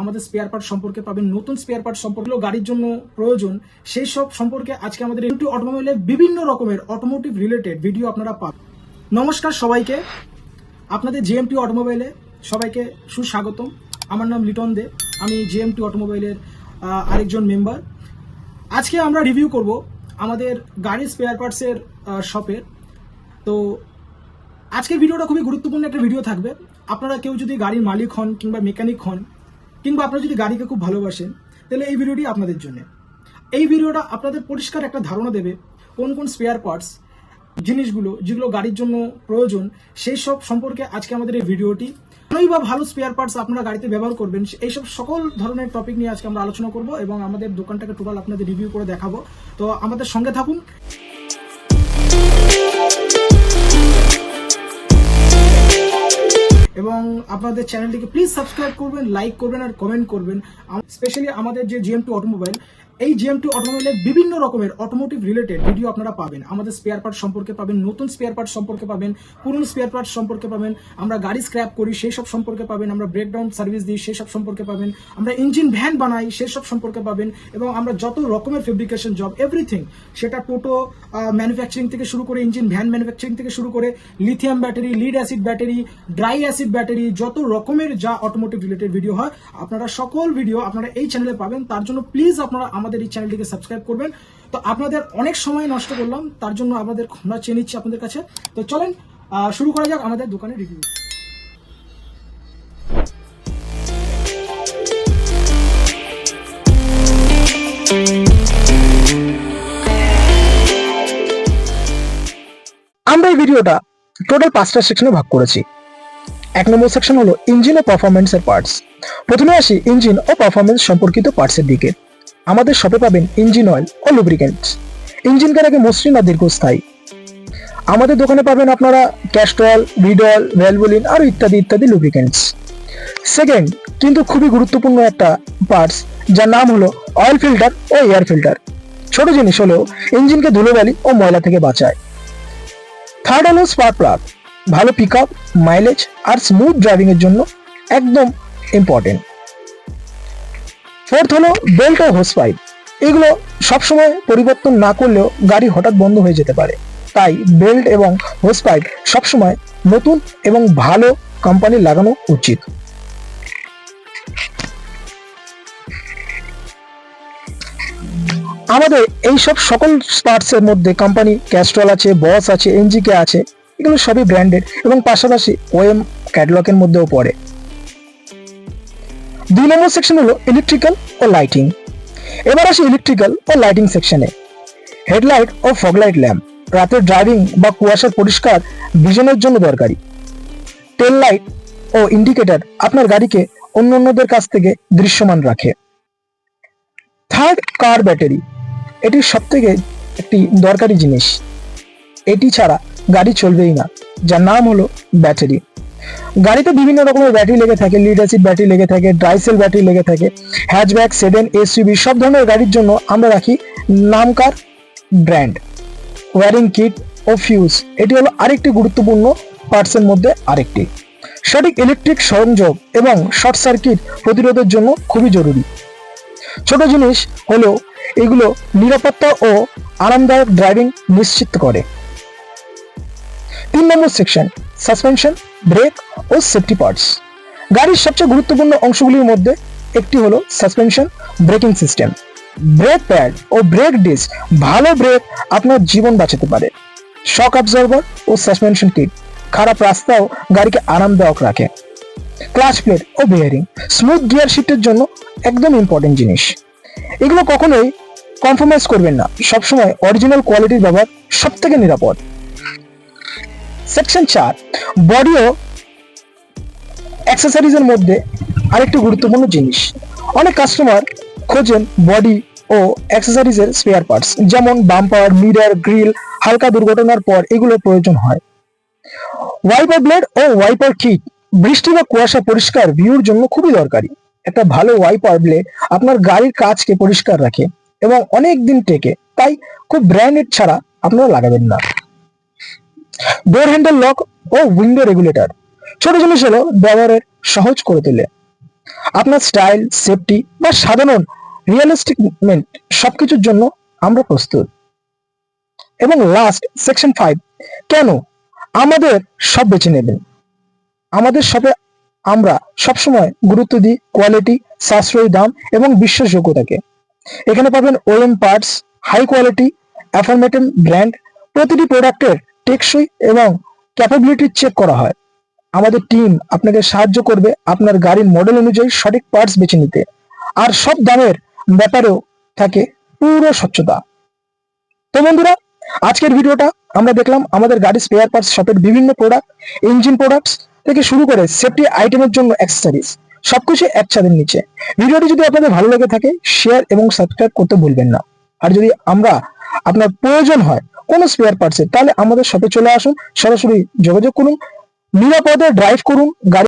আমাদের spare part সম্পর্কে পাবেন, নতুন স্পেয়ার পার্ট সম্পর্কে গাড়ির জন্য প্রয়োজন, সেই সব সম্পর্কে আজকে আমাদের এমটি অটোমোবাইলে বিভিন্ন রকমের অটোমোটিভ রিলেটেড ভিডিও আপনারা পাবেন। নমস্কার সবাইকে, আপনাদের জেএমটি অটোমোবাইলে সবাইকে সুস্বাগতম। আমার নাম লিটন দে, আমি জেএমটি অটোমোবাইলের আরেকজন মেম্বার আজকে আমরা রিভিউ করব আমাদের গাড়ির স্পেয়ার পার্টসের শপের তো আজকের ভিডিওটা খুবই গুরুত্বপূর্ণ একটা ভিডিও থাকবে। আপনারা কেউ যদি গাড়ির মালিক হন কিংবা মেকানিক হন কিংবা আপনারা যদি গাড়িকে খুব ভালোবাসেন, তাহলে এই ভিডিওটি আপনাদের জন্য। এই ভিডিওটা আপনাদের পরিষ্কার একটা ধারণা দেবে, কোন কোন স্পেয়ার পার্টস জিনিসগুলো, যেগুলো গাড়ির জন্য প্রয়োজন, সেই সব সম্পর্কে আজকে আমাদের এই ভিডিওটি। ভালোই বা ভালো স্পেয়ার পার্টস আপনারা গাড়িতে ব্যবহার করবেন এইসব সকল ধরনের টপিক নিয়ে আজকে আমরা আলোচনা করব এবং আমাদের দোকানটাকে টোটাল আপনাদের রিভিউ করে দেখাবো। তো আমাদের সঙ্গে থাকুন। এবং আপনাদের চ্যানেলটিকে প্লিজ সাবস্ক্রাইব করবেন লাইক করবেন আর কমেন্ট করবেন। স্পেশালি আমাদের যে জিএম টু অটোমোবাইল এই জিএম টু অটোমোবাইলের বিভিন্ন রকমের অটোমোটিভ রিলেটেড ভিডিও আপনারা পাবেন। আমাদের স্পেয়ার পার্ট সম্পর্কে পাবেন, নতুন স্পেয়ার পার্ট সম্পর্কে পাবেন, পুরনো স্পেয়ার পার্ট সম্পর্কে পাবেন, আমরা গাড়ি স্ক্র্যাপ করি, সেই সব সম্পর্কে পাবেন, আমরা ব্রেকডাউন সার্ভিস দিই, সেই সব সম্পর্কে পাবেন, আমরা ইঞ্জিন ভ্যান বানাই, সেই সব সম্পর্কে পাবেন, এবং আমরা যত রকমের ফেব্রিকেশন জব এভরিথিং সেটা টোটো ম্যানুফ্যাকচারিং থেকে শুরু করে ইঞ্জিন ভ্যান ম্যানুফ্যাকচারিং থেকে শুরু করে lithium battery lead acid battery dry acid battery যত রকমের যা অটোমোটিভ রিলেটেড ভিডিও হয়, আপনারা সকল ভিডিও আপনারা এই চ্যানেলে পাবেন। তার জন্য প্লিজ আপনারা আমাদের এই চ্যানেলটিকে সাবস্ক্রাইব করবেন। তো আপনাদের অনেক সময় নষ্ট করলাম, তার জন্য আমাদের আমরা চেয়ে নিচ্ছি আপনাদের কাছে। তো চলেন শুরু করা যাক আমাদের দোকানের রিভিউ আমরা এই ভিডিওটা টোটাল পাঁচটা সেকশনে ভাগ করেছি। এক নম্বর সেকশন হলো ইঞ্জিন ও পারফরমেন্স এর পার্টস প্রথমে আসি ইঞ্জিন ও পারফরমেন্স সম্পর্কিত পার্টসের দিকে। আমাদের শপে পাবেন ইঞ্জিন অয়েল ও লুব্রিকেন্টস ইঞ্জিন কারাকে মসৃণ আর দীর্ঘস্থায়ী। আমাদের দোকানে পাবেন আপনারা ক্যাস্ট্রল ভিডল ভ্যালভুলিন আর ইত্যাদি ইত্যাদি লুব্রিকেন্টস সেকেন্ড কিন্তু খুবই গুরুত্বপূর্ণ একটা পার্টস যার নাম হলো অয়েল ফিল্টার ও এয়ার ফিল্টার ছোট জিনিস হলেও ইঞ্জিনকে ধুলোবালি ও ময়লা থেকে বাঁচায়। থার্ড হলো স্পার্ক প্লাগ ভালো পিক আপ মাইলেজ আর স্মুথ ড্রাইভিংয়ের জন্য একদম ইম্পর্টেন্ট ফোর্থ হলো বেল্ট ও হোস পাইপ এগুলো সবসময় পরিবর্তন না করলেও গাড়ি হঠাৎ বন্ধ হয়ে যেতে পারে। তাই বেল্ট এবং হোস পাইপ সবসময় নতুন এবং ভালো কোম্পানি লাগানো উচিত। আমাদের এই সব সকল পার্টস এর মধ্যে কোম্পানি ক্যাস্ট্রল আছে বস আছে এনজিকে আছে, এগুলো সবই ব্র্যান্ডেড এবং পাশাপাশি ওএম ক্যাটলগের মধ্যেও পড়ে। দুই নম্বর সেকশন হলো ইলেকট্রিক্যাল ও লাইটিং এবার আসি ইলেকট্রিক্যাল ও লাইটিং সেকশনে হেডলাইট ও ফগলাইট ল্যাম্প রাতের ড্রাইভিং বা কুয়াশার পরিষ্কার ভিশনের জন্য দরকারি। টেল লাইট ও ইন্ডিকেটর আপনার গাড়িকে অন্য অন্যদের কাছ থেকে দৃশ্যমান রাখে। থার্ড কার ব্যাটারি এটি সব থেকে একটি দরকারি জিনিস। এটি ছাড়া গাড়ি চলবেই না, যার নাম হলো ব্যাটারি গাড়িতে বিভিন্ন রকমের ব্যাটারি লেগে থাকে লিড অ্যাসিড ব্যাটারি লেগে থাকে ড্রাইসেল ব্যাটারি লেগে থাকে হ্যাচব্যাক সেভেন এসইউবি সব ধরনের গাড়ির জন্য আমরা রাখি নামকার ব্র্যান্ড ওয়ারিং কিট ও ফিউজ এটি হলো আরেকটি গুরুত্বপূর্ণ পার্টসের মধ্যে আরেকটি। সঠিক ইলেকট্রিক সংযোগ এবং শর্ট সার্কিট প্রতিরোধের জন্য খুবই জরুরি। ছোট জিনিস হলো এগুলো নিরাপত্তা ও আরামদায়ক ড্রাইভিং নিশ্চিত করে। তিন নম্বর সেকশন সাসপেনশন ব্রেক ও সেফটি পার্টস। গাড়ির সবচেয়ে গুরুত্বপূর্ণ অংশগুলির মধ্যে একটি হলো suspension braking system. Brake pad ও ব্রেক ডিস্ক ভালো ব্রেক আপনার জীবন বাঁচাতে পারে। শক অবজার্ভার ও সাসপেনশন কিট খারাপ রাস্তাও গাড়িকে আরামদায়ক রাখে। ক্লাচ প্লেট ও বিয়ারিং স্মুথ গিয়ার শিফটের জন্য একদম ইম্পর্টেন্ট জিনিস। এগুলো কখনোই কম্প্রোমাইজ করবেন না। সবসময় অরিজিনাল কোয়ালিটির ব্যবহার সব থেকে নিরাপদ। সেকশন চার বডি ও অ্যাক্সেসরিজের মধ্যে আরেকটি গুরুত্বপূর্ণ জিনিস। অনেক কাস্টমার খোঁজেন বডি ও অ্যাক্সেসরিজের স্পেয়ার পার্টস যেমন বাম্পার মিরার গ্রিল হালকা দুর্ঘটনার পর এগুলোর প্রয়োজন হয়। ওয়াইপার ব্লেড ও ওয়াইপার কিট বৃষ্টি বা কুয়াশা পরিষ্কার ভিউর জন্য খুবই দরকারি। একটা ভালো ওয়াইপার ব্লেড আপনার গাড়ির কাজকে পরিষ্কার রাখে এবং অনেক দিন টেকে, তাই খুব ব্র্যান্ডেড ছাড়া আপনারা লাগাবেন না। ডোর হ্যান্ডেল লক ও উইন্ডো রেগুলেটর ছোট জিনিস হলো ব্যবহারের সহজ করে তোলে। আপনার স্টাইল সেফটি বা সাধারণ রিয়েলিস্টিকমেন্ট সবকিছুর জন্য আমরা প্রস্তুত। এবং লাস্ট সেকশন ফাইভ কেন আমাদের সব বেছে নেবেন? আমাদের শপে আমরা সবসময় গুরুত্ব দিই কোয়ালিটি সাশ্রয়ী দাম এবং বিশ্বাসযোগ্যতাকে এখানে পাবেন OEM parts high quality affirmative brand প্রতিটি প্রোডাক্টের টেকসই এবং ক্যাপাবিলিটি চেক করা হয়। আমাদের টিম আপনাকে সাহায্য করবে আপনার গাড়ির মডেল অনুযায়ী সঠিক পার্টস বেছে নিতে। আর সব দামের ব্যাপারেও থাকে পুরো স্বচ্ছতা। তো বন্ধুরা, আজকের ভিডিওটা আমরা দেখলাম আমাদের গাড়ি স্পেয়ার পার্টস শপের বিভিন্ন প্রোডাক্ট ইঞ্জিন প্রোডাক্টস থেকে শুরু করে সেফটি আইটেমের জন্য অ্যাক্সেসরিজ সবকিছু এক ছাদের নিচে ভিডিওটি যদি আপনাদের ভালো লেগে থাকে শেয়ার এবং সাবস্ক্রাইব করতে ভুলবেন না। আর যদি আমরা আপনার প্রয়োজন হয় কোনো স্পেয়ার পার্টসের তাহলে আমাদের সাথে চলে আসুন, সরাসরি যোগাযোগ করুন, নিরাপদে ড্রাইভ করুন, গাড়ি